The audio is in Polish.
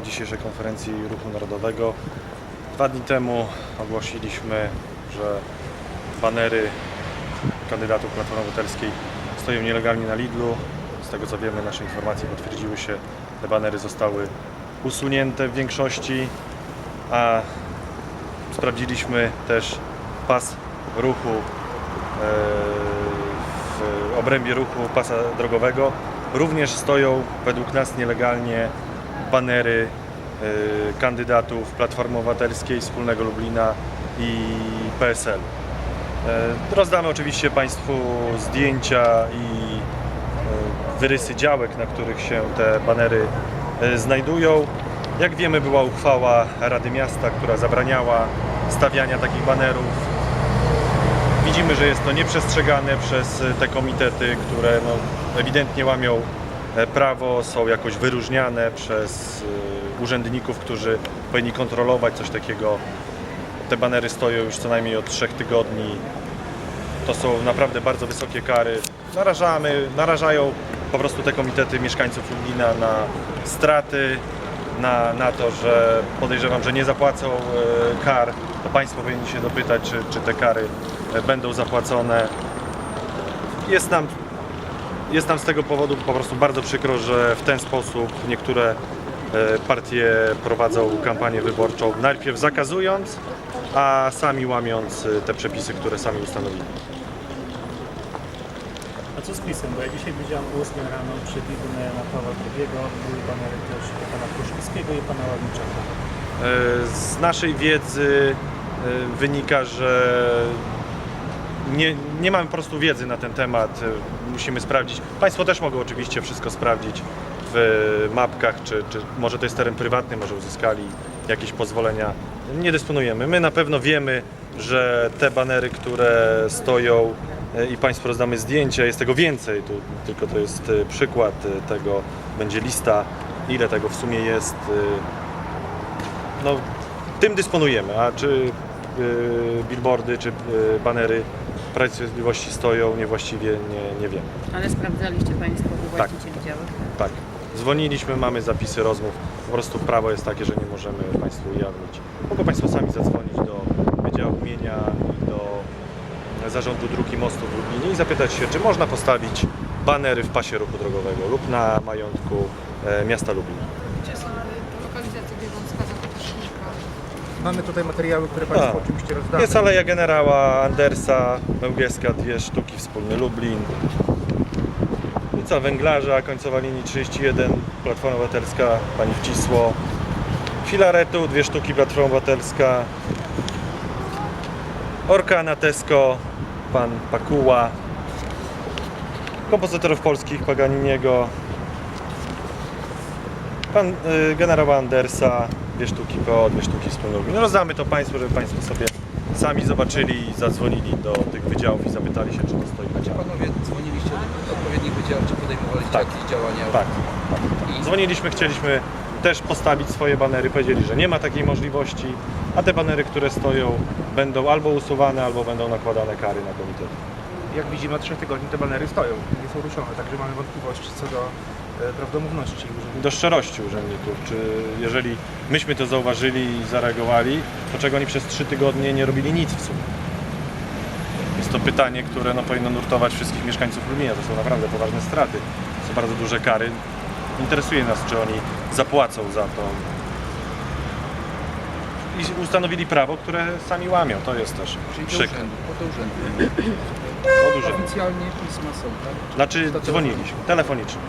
dzisiejszej konferencji Ruchu Narodowego. Dwa dni temu ogłosiliśmy, że banery kandydatów Platformy Obywatelskiej stoją nielegalnie na Lidlu. Z tego co wiemy, nasze informacje potwierdziły się, te banery zostały usunięte w większości, a sprawdziliśmy też pas ruchu e, w obrębie ruchu pasa drogowego. Również stoją według nas nielegalnie banery e, kandydatów Platformy Obywatelskiej, Wspólnego Lublina i PSL. E, Rozdamy oczywiście Państwu zdjęcia i e, wyrysy działek, na których się te banery znajdują. Jak wiemy, była uchwała Rady Miasta, która zabraniała stawiania takich banerów. Widzimy, że jest to nieprzestrzegane przez te komitety, które no, ewidentnie łamią prawo, są jakoś wyróżniane przez e, urzędników, którzy powinni kontrolować coś takiego. Te banery stoją już co najmniej od trzech tygodni. To są naprawdę bardzo wysokie kary. Narażamy, narażają po prostu te komitety mieszkańców Lublina na straty, na, na to, że podejrzewam, że nie zapłacą e, kar. To Państwo powinni się dopytać, czy, czy te kary e, będą zapłacone. Jest nam, jest nam z tego powodu po prostu bardzo przykro, że w ten sposób niektóre e, partie prowadzą kampanię wyborczą, najpierw zakazując, a sami łamiąc e, te przepisy, które sami ustanowili. A co z pisem? Bo ja dzisiaj widziałem o 8 rano przy na Pawła II były banery też pana Kruszewskiego i pana Ładniczaka. E, Z naszej wiedzy wynika, że nie, nie mamy po prostu wiedzy na ten temat. E, Musimy sprawdzić. Państwo też mogą oczywiście wszystko sprawdzić w mapkach, czy, czy może to jest teren prywatny, może uzyskali jakieś pozwolenia. Nie dysponujemy. My na pewno wiemy, że te banery, które stoją e, i Państwu rozdamy zdjęcia, jest tego więcej, tu tylko to jest e, przykład tego, będzie lista, ile tego w sumie jest. no, tym dysponujemy, a czy billboardy, czy banery Prawa i Sprawiedliwości stoją niewłaściwie, nie, nie wiemy. Ale sprawdzaliście Państwo Tak. właścicieli działek? Tak, dzwoniliśmy, mamy zapisy rozmów, po prostu prawo jest takie, że nie możemy Państwu ujawnić. Mogą Państwo sami zadzwonić do Wydziału Mienia i do Zarządu Dróg i Mostów w Lublinie i zapytać się, czy można postawić banery w pasie ruchu drogowego lub na majątku e, miasta Lublina. Mamy tutaj materiały, które Państwu Tak. oczywiście rozdamy. Jest Aleja Generała Andersa, Bełgieska, dwie sztuki, wspólny Lublin. Ulica Węglarza, końcowa linii 31, Platforma Obywatelska, Pani Wcisło. Filaretu, dwie sztuki, Platforma Obywatelska. Orkana Tesco, Pan Pakuła. Kompozytorów polskich, Paganiniego. Pan y, generała Andersa, dwie sztuki PO, dwie sztuki wspólne Lublin. Rozdamy to Państwu, żeby Państwo sobie sami zobaczyli i zadzwonili do tych wydziałów i zapytali się, czy to stoi na Czy działach. panowie dzwoniliście do odpowiednich wydziałów, czy podejmowaliście Tak. jakieś działania? Tak, tak. Dzwoniliśmy, chcieliśmy też postawić swoje banery, powiedzieli, że nie ma takiej możliwości, a te banery, które stoją, będą albo usuwane, albo będą nakładane kary na komitet. Jak widzimy od 3 tygodni te banery stoją, nie są ruszone, także mamy wątpliwości co do prawdomówności urzędników. do szczerości urzędników. Czy jeżeli myśmy to zauważyli i zareagowali, to czego oni przez trzy tygodnie nie robili nic w sumie? Jest to pytanie, które no, powinno nurtować wszystkich mieszkańców Lublina. To są naprawdę poważne straty. Są bardzo duże kary. Interesuje nas, czy oni zapłacą za to. I ustanowili prawo, które sami łamią. To jest też Czyli do przykre. urzędu, po do urzędu. Od urzędu. Oficjalnie pisma są, tak? Znaczy To dzwoniliśmy, telefonicznie.